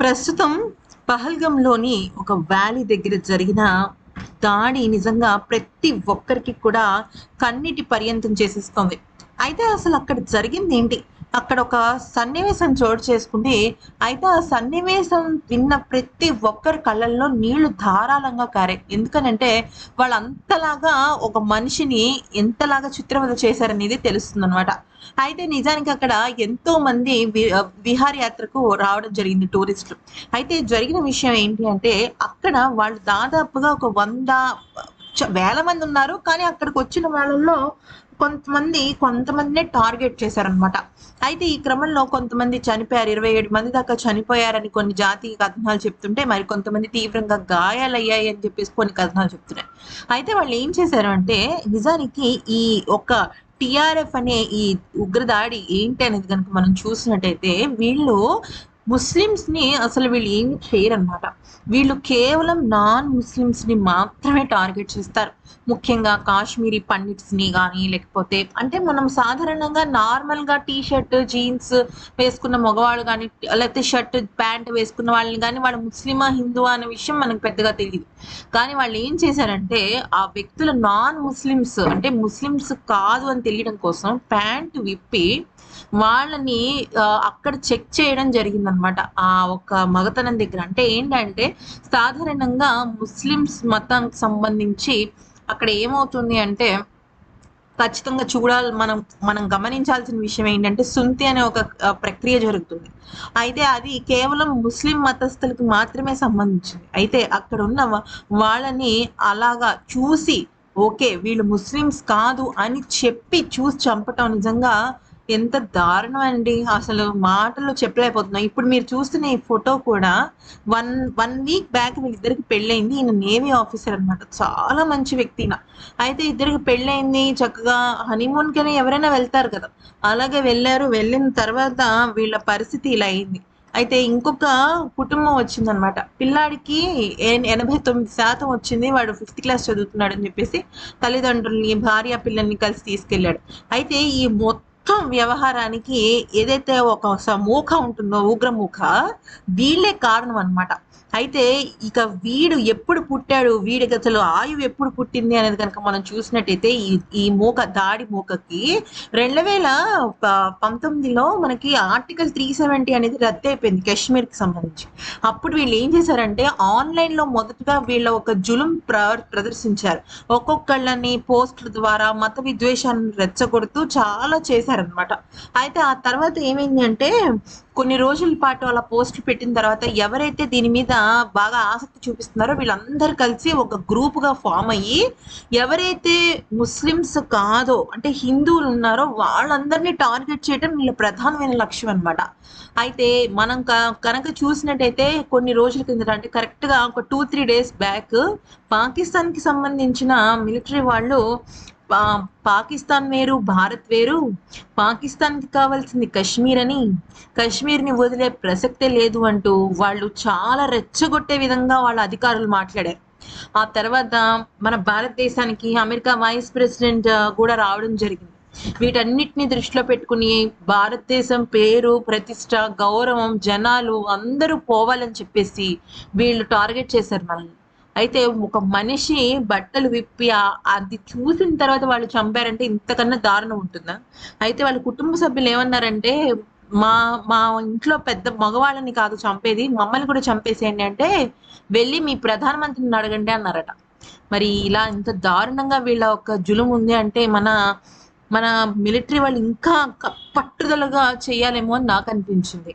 ప్రస్తుతం పహల్గంలోని ఒక వ్యాలీ దగ్గర జరిగిన దాడి నిజంగా ప్రతి ఒక్కరికి కూడా కన్నిటి పర్యంతం చేసేస్తోంది అయితే అసలు అక్కడ జరిగింది ఏంటి? అక్కడ ఒక సన్నివేశం చోటు చేసుకుంటే అయితే ఆ సన్నివేశం విన్న ప్రతి ఒక్కరి కళ్ళల్లో నీళ్ళు ధారాళంగా కారాయి ఎందుకనంటే వాళ్ళు అంతలాగా ఒక మనిషిని ఎంతలాగా చిత్రవద చేశారనేది తెలుస్తుంది అనమాట అయితే నిజానికి అక్కడ ఎంతో మంది వి- విహారయాత్రకు రావడం జరిగింది టూరిస్టులు. అయితే జరిగిన విషయం ఏంటి అంటే అక్కడ వాళ్ళు దాదాపుగా ఒక వంద వేల మంది ఉన్నారు. కానీ అక్కడికి వచ్చిన వాళ్ళల్లో కొంతమంది కొంతమందినే టార్గెట్ చేశారనమాట అయితే ఈ క్రమంలో కొంతమంది చనిపోయారు. ఇరవై ఏడు మంది దాకా చనిపోయారని కొన్ని జాతీయ కథనాలు చెప్తుంటే మరి కొంతమంది తీవ్రంగా గాయాలయ్యాయి అని చెప్పేసి కొన్ని కథనాలు చెప్తున్నాయి. అయితే వాళ్ళు ఏం చేశారు అంటే నిజానికి ఈ ఒక టిఆర్ఎఫ్ అనే ఈ ఉగ్రదాడి ఏంటి అనేది కనుక మనం చూసినట్టయితే వీళ్ళు ముస్లిమ్స్ని అసలు వీళ్ళు ఏమి చేయరన్నమాట. వీళ్ళు కేవలం నాన్ ముస్లిమ్స్ని మాత్రమే టార్గెట్ చేస్తారు. ముఖ్యంగా కాశ్మీరీ పండిట్స్ని కానీ లేకపోతే అంటే మనం సాధారణంగా నార్మల్గా టీ షర్ట్ జీన్స్ వేసుకున్న మగవాళ్ళు కానీ లేకపోతే షర్ట్ ప్యాంట్ వేసుకున్న వాళ్ళని కానీ వాళ్ళు ముస్లిమా హిందువా అనే విషయం మనకు పెద్దగా తెలియదు కానీ వాళ్ళు ఏం చేశారంటే ఆ వ్యక్తులు నాన్ ముస్లిమ్స్ అంటే ముస్లిమ్స్ కాదు అని తెలియడం కోసం ప్యాంట్ విప్పి వాళ్ళని అక్కడ చెక్ చేయడం జరిగింది అనమాట ఆ ఒక మగతనం దగ్గర. అంటే ఏంటంటే సాధారణంగా ముస్లిమ్స్ మతానికి సంబంధించి అక్కడ ఏమవుతుంది అంటే ఖచ్చితంగా చూడాలి మనం మనం గమనించాల్సిన విషయం ఏంటంటే సుంతి అనే ఒక ప్రక్రియ జరుగుతుంది. అయితే అది కేవలం ముస్లిం మతస్థులకు మాత్రమే సంబంధించింది. అయితే అక్కడ ఉన్న వాళ్ళని అలాగా చూసి ఓకే వీళ్ళు ముస్లిమ్స్ కాదు అని చెప్పి చూసి చంపటం నిజంగా ఎంత దారుణం అండి అసలు మాటలు చెప్పలేకపోతున్నాం ఇప్పుడు మీరు చూస్తున్న ఈ ఫోటో కూడా వన్ వన్ వీక్ బ్యాక్ వీళ్ళిద్దరికి పెళ్ళైంది ఈయన నేవీ ఆఫీసర్ అన్నమాట. చాలా మంచి వ్యక్తి అయితే ఇద్దరికి పెళ్ళైంది చక్కగా హనీమూన్ కని ఎవరైనా వెళ్తారు కదా. అలాగే వెళ్ళారు. వెళ్ళిన తర్వాత వీళ్ళ పరిస్థితి ఇలా అయింది. అయితే ఇంకొక కుటుంబం వచ్చిందనమాట పిల్లాడికి ఎనభై తొమ్మిది శాతం వచ్చింది. వాడు ఫిఫ్త్ క్లాస్ చదువుతున్నాడు అని చెప్పేసి తల్లిదండ్రుల్ని భార్య పిల్లల్ని కలిసి తీసుకెళ్ళాడు. అయితే ఈ మొత్తం వ్యవహారానికి ఏదైతే ఒక మూఖ ఉంటుందో ఉగ్రముఖ వీళ్ళే కారణం అన్నమాట. అయితే ఇక వీడు ఎప్పుడు పుట్టాడు వీడి గతలో ఆయువు ఎప్పుడు పుట్టింది అనేది కనుక మనం చూసినట్టయితే ఈ ఈ మూక దాడి మూకకి రెండు వేల ప- పంతొమ్మిదిలో మనకి ఆర్టికల్ త్రీ సెవెంటీ అనేది రద్దు అయిపోయింది కాశ్మీర్కి సంబంధించి. అప్పుడు వీళ్ళు ఏం చేశారంటే ఆన్లైన్లో మొదటగా వీళ్ళ ఒక జులుం ప్ర ప్రదర్శించారు. ఒక్కొక్కళ్ళని పోస్టుల ద్వారా మత విద్వేషాన్ని రెచ్చగొడుతూ చాలా చేశారు. అనమాట అయితే ఆ తర్వాత ఏమైంది అంటే కొన్ని రోజుల పాటు అలా పోస్టులు పెట్టిన తర్వాత ఎవరైతే దీని మీద బాగా ఆసక్తి చూపిస్తున్నారో వీళ్ళందరూ కలిసి ఒక గ్రూప్గా ఫామ్ అయ్యి ఎవరైతే ముస్లిమ్స్ కాదో అంటే హిందువులు ఉన్నారో వాళ్ళందరినీ టార్గెట్ చేయడం వీళ్ళ ప్రధానమైన లక్ష్యం అన్నమాట. అయితే మనం కనుక చూసినట్టయితే కొన్ని రోజుల కిందట అంటే కరెక్ట్గా ఒక టూ త్రీ డేస్ బ్యాక్ పాకిస్తాన్కి సంబంధించిన మిలిటరీ వాళ్ళు పాకిస్తాన్ వేరు భారత్ వేరు. పాకిస్తాన్కి కావాల్సింది కశ్మీర్ అని. కశ్మీర్ని వదిలే ప్రసక్తే లేదు అంటూ వాళ్ళు చాలా రెచ్చగొట్టే విధంగా వాళ్ళ అధికారులు మాట్లాడారు. ఆ తర్వాత మన భారతదేశానికి అమెరికా వైస్ ప్రెసిడెంట్ కూడా రావడం జరిగింది. వీటన్నిటిని దృష్టిలో పెట్టుకుని భారతదేశం పేరు ప్రతిష్ట గౌరవం జనాలు అందరూ పోవాలని చెప్పేసి వీళ్ళు టార్గెట్ చేశారు మనల్ని. అయితే ఒక మనిషి బట్టలు విప్పి అది చూసిన తర్వాత వాళ్ళు చంపారంటే ఇంతకన్నా దారుణం ఉంటుందా? అయితే వాళ్ళ కుటుంబ సభ్యులు ఏమన్నారంటే మా మా ఇంట్లో పెద్ద మగవాళ్ళని కాదు చంపేది మమ్మల్ని కూడా చంపేసేయండి అంటే వెళ్ళి మీ ప్రధానమంత్రిని అడగండి అన్నారట. మరి ఇలా ఇంత దారుణంగా వీళ్ళ ఒక జులుం ఉంది అంటే మన మన మిలిటరీ వాళ్ళు ఇంకా పట్టుదలగా చేయాలేమో అని నాకు అనిపించింది.